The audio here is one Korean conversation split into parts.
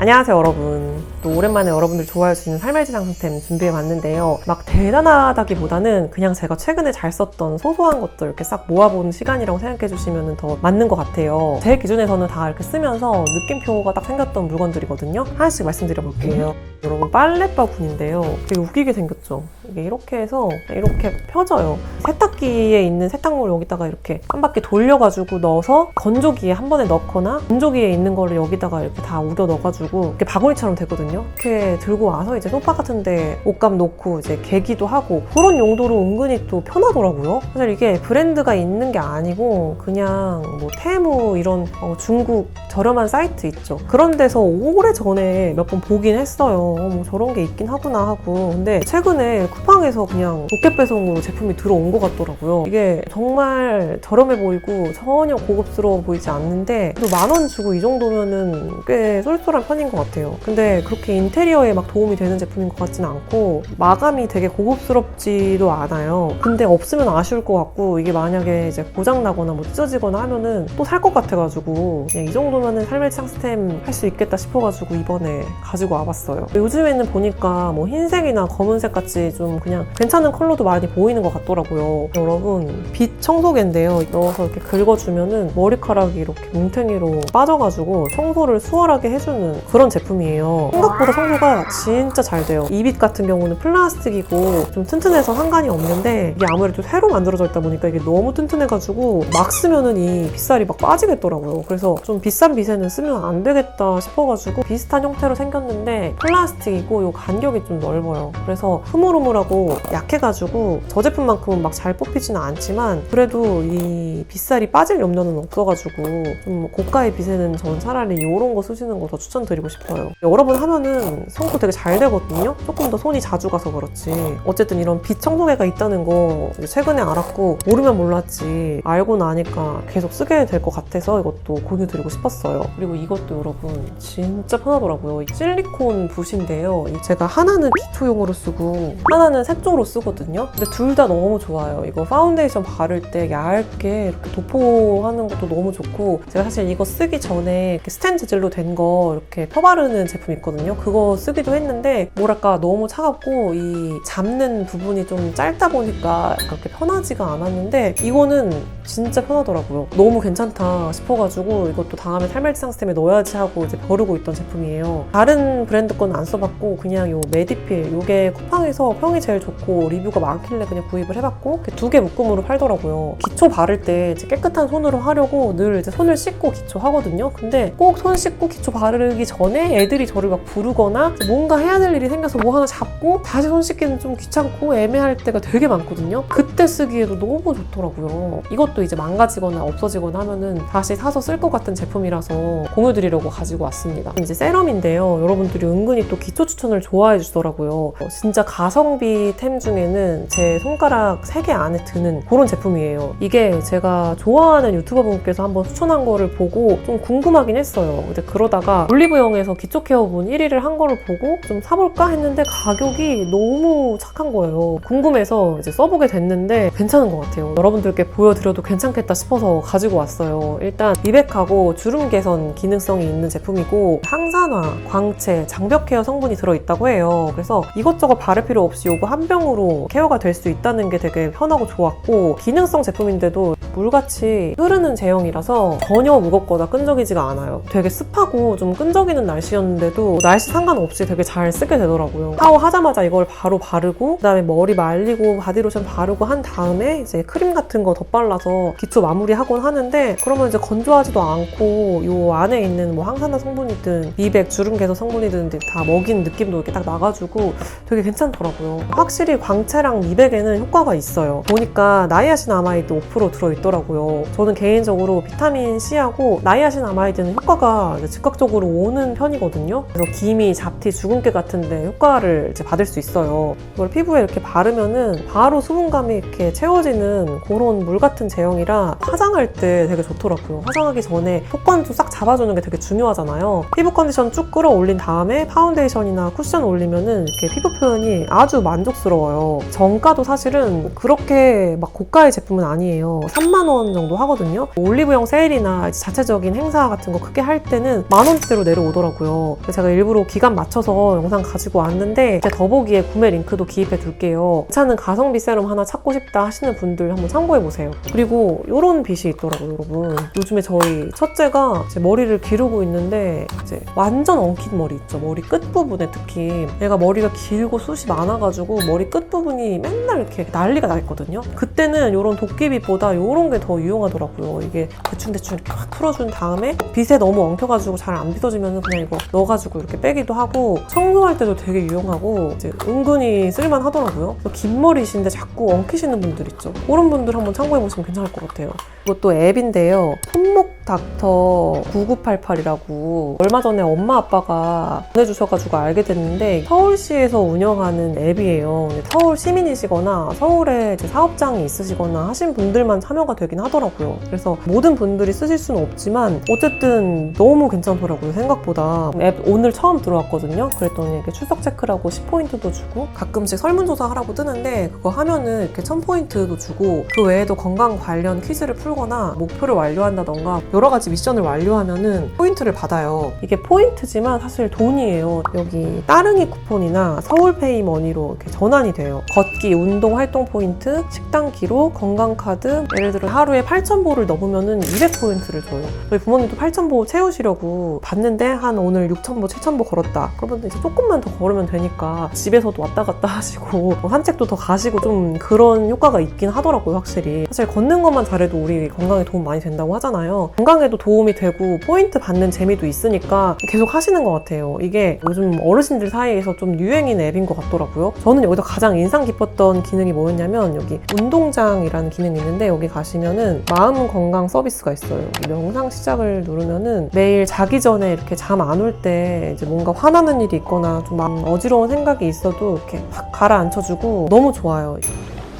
안녕하세요 여러분. 또 오랜만에 여러분들 좋아할 수 있는 삶의 질 상템 준비해봤는데요. 막 대단하다기보다는 그냥 제가 최근에 잘 썼던 소소한 것들 이렇게 싹 모아보는 시간이라고 생각해 주시면 더 맞는 것 같아요. 제 기준에서는 다 이렇게 쓰면서 느낌표가 딱 생겼던 물건들이거든요. 하나씩 말씀드려 볼게요. 여러분 빨래바구니인데요. 되게 웃기게 생겼죠 이렇게 해서 이렇게 펴져요 세탁기에 있는 세탁물 여기다가 이렇게 한 바퀴 돌려가지고 넣어서 건조기에 한 번에 넣거나 건조기에 있는 거를 여기다가 이렇게 다 우겨 넣어가지고 이렇게 바구니처럼 되거든요. 이렇게 들고 와서 이제 소파 같은데 옷감 놓고 이제 개기도 하고 그런 용도로 은근히 또 편하더라고요. 사실 이게 브랜드가 있는 게 아니고 그냥 뭐 테무 이런 어, 중국 저렴한 사이트 있죠. 그런 데서 오래 전에 몇 번 보긴 했어요. 어, 뭐 저런 게 있긴 하구나 하고. 근데 최근에 쿠팡에서 그냥 로켓 배송으로 제품이 들어온 것 같더라고요. 이게 정말 저렴해 보이고 전혀 고급스러워 보이지 않는데 또 만 원 주고 이 정도면은 꽤 쏠쏠한 편인 것 같아요. 근데 그렇게 인테리어에 막 도움이 되는 제품인 것 같지는 않고 마감이 되게 고급스럽지도 않아요. 근데 없으면 아쉬울 것 같고 이게 만약에 이제 고장 나거나 뭐 찢어지거나 하면은 또 살 것 같아가지고 이 정도면은 삶의 창스템 할 수 있겠다 싶어가지고 이번에 가지고 와봤어요. 요즘에는 보니까 뭐 흰색이나 검은색 같이 좀 그냥 괜찮은 컬러도 많이 보이는 것 같더라고요. 여러분 빛 청소기인데요. 넣어서 이렇게 긁어주면은 머리카락이 이렇게 뭉탱이로 빠져가지고 청소를 수월하게 해주는 그런 제품이에요. 생각보다 청소가 진짜 잘 돼요. 이 빛 같은 경우는 플라스틱이고 좀 튼튼해서 상관이 없는데 이게 아무래도 새로 만들어져 있다 보니까 이게 너무 튼튼해가지고 막 쓰면은 이 빗살이 막 빠지겠더라고요. 그래서 좀 비싼 빗에는 쓰면 안 되겠다 싶어가지고 비슷한 형태로 생겼는데 플라스틱이고 요 간격이 좀 넓어요. 그래서 흐물흐물 하고 약해가지고 저 제품만큼은 막 잘 뽑히지는 않지만 그래도 이 빗살이 빠질 염려는 없어가지고 좀 고가의 빗에는 전 차라리 이런 거 쓰시는 거 더 추천드리고 싶어요. 여러 번 하면은 청소 되게 잘 되거든요. 조금 더 손이 자주 가서 그렇지. 어쨌든 이런 빗 청소기가 있다는 거 최근에 알았고 모르면 몰랐지 알고 나니까 계속 쓰게 될 것 같아서 이것도 공유드리고 싶었어요. 그리고 이것도 여러분 진짜 편하더라고요. 이 실리콘 붓인데요. 이 제가 하나는 기초용으로 쓰고 하나는 색조로 쓰거든요. 근데 둘 다 너무 좋아요. 이거 파운데이션 바를 때 얇게 이렇게 도포하는 것도 너무 좋고 제가 사실 이거 쓰기 전에 스텐 재질로 된 거 이렇게 펴바르는 제품 있거든요. 그거 쓰기도 했는데 뭐랄까 너무 차갑고 이 잡는 부분이 좀 짧다 보니까 그렇게 편하지가 않았는데 이거는 진짜 편하더라고요. 너무 괜찮다 싶어가지고 이것도 다음에 탈말지상 스템에 넣어야지 하고 이제 버르고 있던 제품이에요. 다른 브랜드 거는 안 써봤고 그냥 요 메디필 요게 쿠팡에서 평이 제일 좋고 리뷰가 많길래 그냥 구입을 해봤고 두 개 묶음으로 팔더라고요. 기초 바를 때 깨끗한 손으로 하려고 늘 손을 씻고 기초 하거든요. 근데 꼭 손 씻고 기초 바르기 전에 애들이 저를 막 부르거나 뭔가 해야 될 일이 생겨서 뭐 하나 잡고 다시 손 씻기는 좀 귀찮고 애매할 때가 되게 많거든요. 그때 쓰기에도 너무 좋더라고요. 이것도 이제 망가지거나 없어지거나 하면은 다시 사서 쓸 것 같은 제품이라서 공유드리려고 가지고 왔습니다. 이제 세럼인데요. 여러분들이 은근히 또 기초 추천을 좋아해 주더라고요. 어, 진짜 가성 비템 중에는 제 손가락 3개 안에 드는 그런 제품이에요. 이게 제가 좋아하는 유튜버 분께서 한번 추천한 거를 보고 좀 궁금하긴 했어요. 근데 그러다가 올리브영에서 기초 케어분 1위를 한 거를 보고 좀 사볼까 했는데 가격이 너무 착한 거예요. 궁금해서 이제 써보게 됐는데 괜찮은 것 같아요. 여러분들께 보여드려도 괜찮겠다 싶어서 가지고 왔어요. 일단 미백하고 주름 개선 기능성이 있는 제품이고 항산화, 광채, 장벽 케어 성분이 들어있다고 해요. 그래서 이것저것 바를 필요 없이 이거 한 병으로 케어가 될 수 있다는 게 되게 편하고 좋았고 기능성 제품인데도 물같이 흐르는 제형이라서 전혀 무겁거나 끈적이지가 않아요. 되게 습하고 좀 끈적이는 날씨였는데도 날씨 상관없이 되게 잘 쓰게 되더라고요. 샤워하자마자 이걸 바로 바르고 그다음에 머리 말리고 바디로션 바르고 한 다음에 이제 크림 같은 거 덧발라서 기초 마무리하곤 하는데 그러면 이제 건조하지도 않고 요 안에 있는 뭐 항산화 성분이든 미백, 주름 개선 성분이든 다 먹인 느낌도 이렇게 딱 나가지고 되게 괜찮더라고요. 확실히 광채랑 미백에는 효과가 있어요. 보니까 나이아신 아마이드 5% 들어있더라고요. 저는 개인적으로 비타민 C하고 나이아신 아마이드는 효과가 즉각적으로 오는 편이거든요. 그래서 기미, 잡티, 주근깨 같은데 효과를 이제 받을 수 있어요. 이걸 피부에 이렇게 바르면은 바로 수분감이 이렇게 채워지는 그런 물 같은 제형이라 화장할 때 되게 좋더라고요. 화장하기 전에 속건도 싹 잡아주는 게 되게 중요하잖아요. 피부 컨디션 쭉 끌어올린 다음에 파운데이션이나 쿠션 올리면은 이렇게 피부 표현이 아주 만족스러워요. 정가도 사실은 그렇게 막 고가의 제품은 아니에요. 3만 원 정도 하거든요. 올리브영 세일이나 자체적인 행사 같은 거 크게 할 때는 만 원대로 내려오더라고요. 제가 일부러 기간 맞춰서 영상 가지고 왔는데 제 더보기에 구매 링크도 기입해 둘게요. 괜찮은 가성비 세럼 하나 찾고 싶다 하시는 분들 한번 참고해 보세요. 그리고 이런 빗이 있더라고요, 여러분. 요즘에 저희 첫째가 이제 머리를 기르고 있는데 이제 완전 엉킨 머리 있죠. 머리 끝 부분에 특히 얘가 머리가 길고 숱이 많아 가지고 머리 끝 부분이 맨날 이렇게 난리가 나 있거든요. 그때는 이런 도끼빗보다 이런 게 더 유용하더라고요. 이게 대충대충 이렇게 확 풀어준 다음에 빗에 너무 엉켜가지고 잘 안 빗어지면 그냥 이거 넣어가지고 이렇게 빼기도 하고 청소할 때도 되게 유용하고 이제 은근히 쓸만하더라고요. 긴 머리신데 자꾸 엉키시는 분들 있죠. 그런 분들 한번 참고해보시면 괜찮을 것 같아요. 이것도 앱인데요. 손목 닥터 9988이라고 얼마 전에 엄마 아빠가 보내주셔가지고 알게 됐는데 서울시에서 운영하는 앱이에요. 서울 시민이시거나 서울에 사업장이 있으시거나 하신 분들만 참여가 되긴 하더라고요. 그래서 모든 분들이 쓰실 수는 없지만 어쨌든 너무 괜찮더라고요. 생각보다 앱 오늘 처음 들어왔거든요. 그랬더니 이렇게 출석 체크라고 10포인트도 주고 가끔씩 설문조사 하라고 뜨는데 그거 하면은 이렇게 1000포인트도 주고 그 외에도 건강 관련 퀴즈를 풀 거나 목표를 완료한다던가 여러 가지 미션을 완료하면은 포인트를 받아요. 이게 포인트지만 사실 돈이에요. 여기 따릉이 쿠폰이나 서울페이 머니로 이렇게 전환이 돼요. 걷기, 운동 활동 포인트, 식당 기록, 건강 카드. 예를 들어 하루에 8,000보를 넘으면은 200포인트를 줘요. 저희 부모님도 8,000보 채우시려고 봤는데 한 오늘 6,000보, 7,000보 걸었다. 그러면 이제 조금만 더 걸으면 되니까 집에서도 왔다 갔다 하시고 뭐 산책도 더 가시고 좀 그런 효과가 있긴 하더라고요, 확실히. 사실 걷는 것만 잘해도 우리 건강에 도움 많이 된다고 하잖아요. 건강에도 도움이 되고 포인트 받는 재미도 있으니까 계속 하시는 것 같아요. 이게 요즘 어르신들 사이에서 좀 유행인 앱인 것 같더라고요. 저는 여기서 가장 인상 깊었던 기능이 뭐였냐면 여기 운동장이라는 기능이 있는데 여기 가시면은 마음 건강 서비스가 있어요. 이 명상 시작을 누르면은 매일 자기 전에 이렇게 잠 안 올 때 이제 뭔가 화나는 일이 있거나 좀 어지러운 생각이 있어도 이렇게 확 가라앉혀주고 너무 좋아요.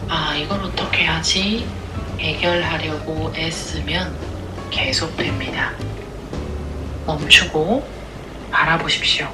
아, 이걸 어떻게 하지? 해결하려고 애쓰면 계속됩니다. 멈추고 바라보십시오.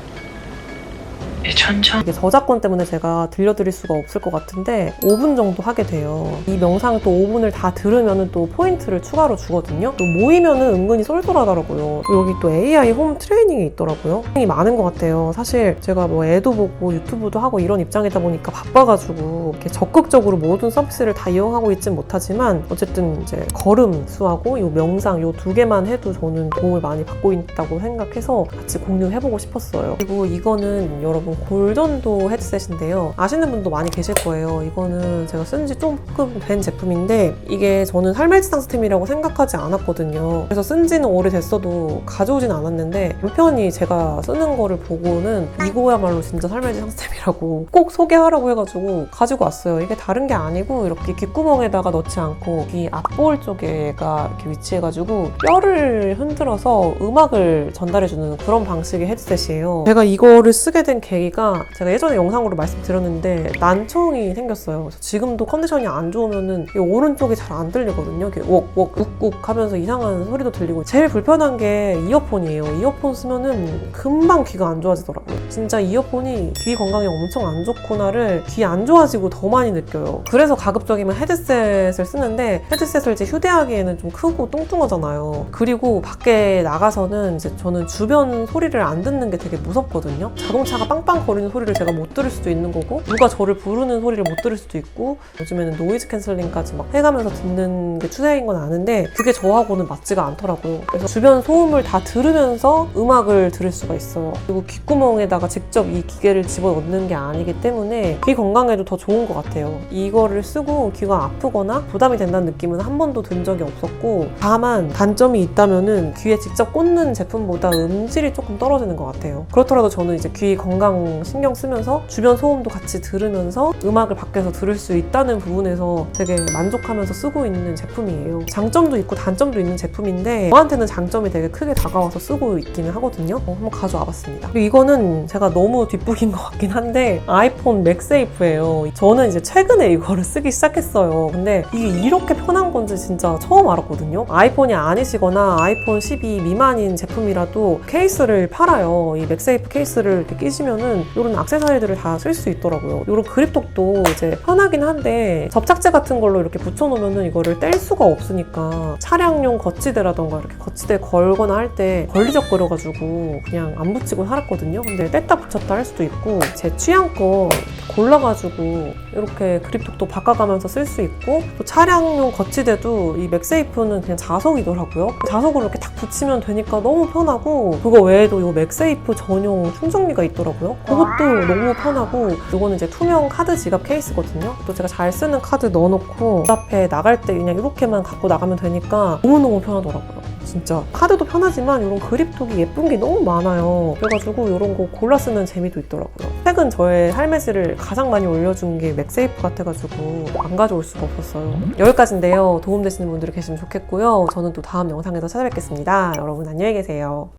네, 천천히. 저작권 때문에 제가 들려드릴 수가 없을 것 같은데 5분 정도 하게 돼요. 이 영상 또 5분을 다 들으면 또 포인트를 추가로 주거든요. 또 모이면은 은근히 쏠쏠하더라고요. 여기 또 AI 홈 트레이닝이 있더라고요. 트레이닝이 많은 것 같아요. 사실 제가 뭐 애도 보고 유튜브도 하고 이런 입장이다 보니까 바빠가지고 이렇게 적극적으로 모든 서비스를 다 이용하고 있진 못하지만 어쨌든 이제 걸음 수하고 이 명상 이두 개만 해도 저는 도움을 많이 받고 있다고 생각해서 같이 공유해보고 싶었어요. 그리고 이거는 여러분 골전도 헤드셋인데요. 아시는 분도 많이 계실 거예요. 이거는 제가 쓴 지 조금 된 제품인데 이게 저는 할멜지상 스템이라고 생각하지 않았거든요. 그래서 쓴 지는 오래됐어도 가져오진 않았는데 남편이 제가 쓰는 거를 보고는 이거야말로 진짜 할멜지상 스템이라고 꼭 소개하라고 해가지고 가지고 왔어요. 이게 다른 게 아니고 이렇게 귓구멍에다가 넣지 않고 귀 앞볼 쪽에가 이렇게 위치해가지고 뼈를 흔들어서 음악을 전달해주는 그런 방식의 헤드셋이에요. 제가 이거를 쓰게 된 계기 가 제가 예전에 영상으로 말씀드렸는데 난청이 생겼어요. 그래서 지금도 컨디션이 안 좋으면은 이 오른쪽이 잘 안 들리거든요. 이렇게 웍웍 욱욱 하면서 이상한 소리도 들리고 제일 불편한 게 이어폰이에요. 이어폰 쓰면은 금방 귀가 안 좋아지더라고요. 진짜 이어폰이 귀 건강에 엄청 안 좋구나를 귀 안 좋아지고 더 많이 느껴요. 그래서 가급적이면 헤드셋을 쓰는데 헤드셋을 이제 휴대하기에는 좀 크고 뚱뚱하잖아요. 그리고 밖에 나가서는 이제 저는 주변 소리를 안 듣는 게 되게 무섭거든요. 자동차가 빵빵 거리는 소리를 제가 못 들을 수도 있는 거고 누가 저를 부르는 소리를 못 들을 수도 있고 요즘에는 노이즈 캔슬링까지 막 해가면서 듣는 게 추세인 건 아는데 그게 저하고는 맞지가 않더라고요. 그래서 주변 소음을 다 들으면서 음악을 들을 수가 있어요. 그리고 귓구멍에다가 직접 이 기계를 집어넣는 게 아니기 때문에 귀 건강에도 더 좋은 것 같아요. 이거를 쓰고 귀가 아프거나 부담이 된다는 느낌은 한 번도 든 적이 없었고 다만 단점이 있다면은 귀에 직접 꽂는 제품보다 음질이 조금 떨어지는 것 같아요. 그렇더라도 저는 이제 귀 건강 건강 신경 쓰면서 주변 소음도 같이 들으면서 음악을 밖에서 들을 수 있다는 부분에서 되게 만족하면서 쓰고 있는 제품이에요. 장점도 있고 단점도 있는 제품인데 저한테는 장점이 되게 크게 다가와서 쓰고 있기는 하거든요. 어, 한번 가져와 봤습니다. 그리고 이거는 제가 너무 뒷북인 것 같긴 한데 아이폰 맥세이프예요. 저는 이제 최근에 이거를 쓰기 시작했어요. 근데 이게 이렇게 편한 건지 진짜 처음 알았거든요. 아이폰이 아니시거나 아이폰 12 미만인 제품이라도 케이스를 팔아요. 이 맥세이프 케이스를 이렇게 끼시면 은 이런 액세서리들을 다 쓸 수 있더라고요. 이런 그립톡도 이제 편하긴 한데 접착제 같은 걸로 이렇게 붙여놓으면은 이거를 뗄 수가 없으니까 차량용 거치대라던가 이렇게 거치대 걸거나 할 때 걸리적거려가지고 그냥 안 붙이고 살았거든요. 근데 뗐다 붙였다 할 수도 있고 제 취향껏 골라가지고 이렇게 그립톡도 바꿔가면서 쓸 수 있고 또 차량용 거치대도 이 맥세이프는 그냥 자석이더라고요. 자석으로 이렇게 딱 붙이면 되니까 너무 편하고 그거 외에도 이 맥세이프 전용 충전기가 있더라고요. 그것도 너무 편하고 이거는 이제 투명 카드 지갑 케이스거든요. 또 제가 잘 쓰는 카드 넣어놓고 집 앞에 나갈 때 그냥 이렇게만 갖고 나가면 되니까 너무너무 편하더라고요. 진짜 카드도 편하지만 이런 그립톡이 예쁜 게 너무 많아요. 그래가지고 이런 거 골라 쓰는 재미도 있더라고요. 최근 저의 삶의질을 가장 많이 올려준 게 맥세이프 같아가지고 안 가져올 수가 없었어요. 여기까지인데요. 도움되시는 분들이 계시면 좋겠고요. 저는 또 다음 영상에서 찾아뵙겠습니다. 여러분 안녕히 계세요.